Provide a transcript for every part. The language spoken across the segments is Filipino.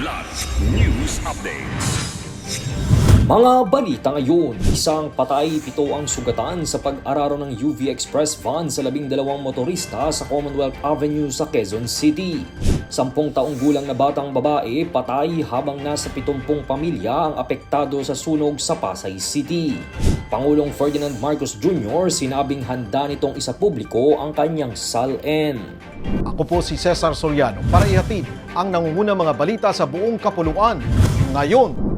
Kidlat News Updates. Mga balita ngayon, isang patay, pito ang sugatan sa pag-araro ng UV Express van sa labing dalawang motorista sa Commonwealth Avenue sa Quezon City. Sampung taong gulang na batang babae patay habang nasa pitumpung pamilya ang apektado sa sunog sa Pasay City. Pangulong Ferdinand Marcos Jr. sinabing handa nitong isa publiko ang kanyang SALN. Ako po si Cesar Soriano para ihatid ang nangungunang mga balita sa buong kapuluan. Ngayon,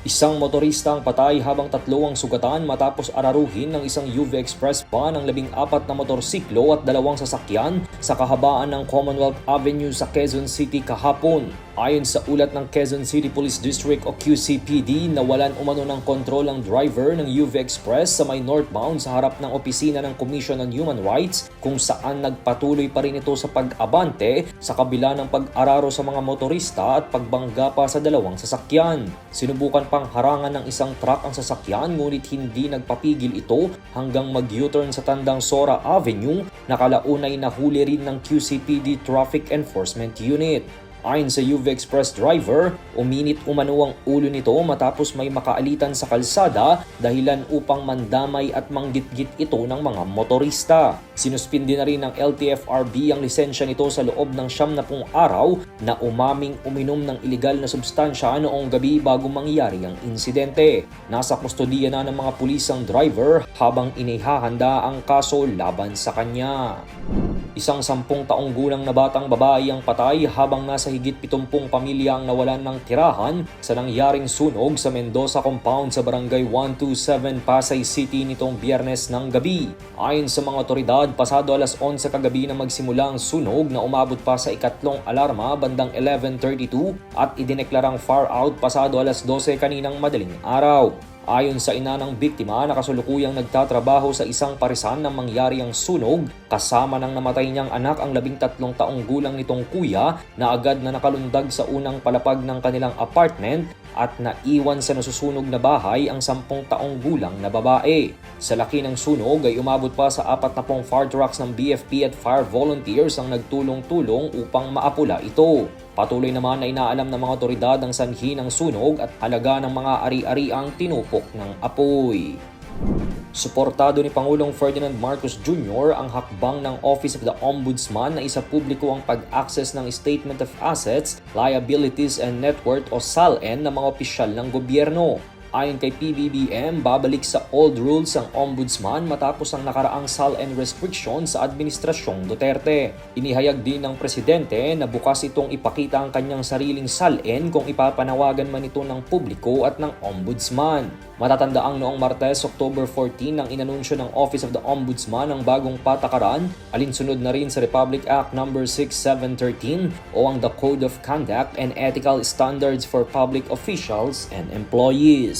Isang motorista ang patay habang tatlo ang sugatan matapos araruhin ng isang UV Express van ang labing apat na motorsiklo at dalawang sasakyan sa kahabaan ng Commonwealth Avenue sa Quezon City kahapon. Ayon sa ulat ng Quezon City Police District o QCPD, nawalan umano ng kontrol ang driver ng UV Express sa may northbound sa harap ng opisina ng Commission on Human Rights kung saan nagpatuloy pa rin ito sa pag-abante sa kabila ng pag-araro sa mga motorista at pagbangga pa sa dalawang sasakyan. Sinubukan pang harangan ng isang truck ang sasakyan ngunit hindi nagpapigil ito hanggang mag-U-turn sa tandang Sora Avenue na kalaunay nahuli rin ng QCPD Traffic Enforcement Unit. Ayon sa UV Express driver, uminit umano ang ulo nito matapos may makaalitan sa kalsada dahilan upang mandamay at manggitgit ito ng mga motorista. Sinuspindi na rin ng LTFRB ang lisensya nito sa loob ng siyam na pung araw na umaming uminom ng ilegal na substansya noong gabi bago mangyari ang insidente. Nasa kustodiya na ng mga pulis ang driver habang inihahanda ang kaso laban sa kanya. Isang sampung taong gulang na batang babae ang patay habang nasa higit pitumpung pamilya ang nawalan ng tirahan sa nangyaring sunog sa Mendoza Compound sa Barangay 127 Pasay City nitong biyernes ng gabi. Ayon sa mga otoridad, pasado alas 11 kagabi na magsimula ang sunog na umabot pa sa ikatlong alarma bandang 11.32 at idineklarang far out pasado alas 12 kaninang madaling araw. Ayon sa ina ng biktima, nakasulukuyang nagtatrabaho sa isang parisan nang mangyari ang sunog. Kasama ng namatay niyang anak ang labing tatlong taong gulang nitong kuya na agad na nakalundag sa unang palapag ng kanilang apartment at naiwan sa nasusunog na bahay ang sampung taong gulang na babae. Sa laki ng sunog ay umabot pa sa apat na pong fire trucks ng BFP at fire volunteers ang nagtulong-tulong upang maapula ito. Patuloy naman na inaalam ng mga otoridad ang sanhi ng sunog at halaga ng mga ari-ariang tinupok ng apoy. Suportado ni Pangulong Ferdinand Marcos Jr. ang hakbang ng Office of the Ombudsman na isa publiko ang pag-access ng Statement of Assets, Liabilities and Net Worth o SALN ng mga opisyal ng gobyerno. Ayon kay PBBM, babalik sa old rules ang ombudsman matapos ang nakaraang SALN restriction sa Administrasyong Duterte. Inihayag din ng presidente na bukas itong ipakita ang kanyang sariling SALN kung ipapanawagan man ito ng publiko at ng ombudsman. Matatandaang noong Martes, October 14 nang inanunsyo ng Office of the Ombudsman ang bagong patakaran, alinsunod na rin sa Republic Act No. 6713 o ang The Code of Conduct and Ethical Standards for Public Officials and Employees.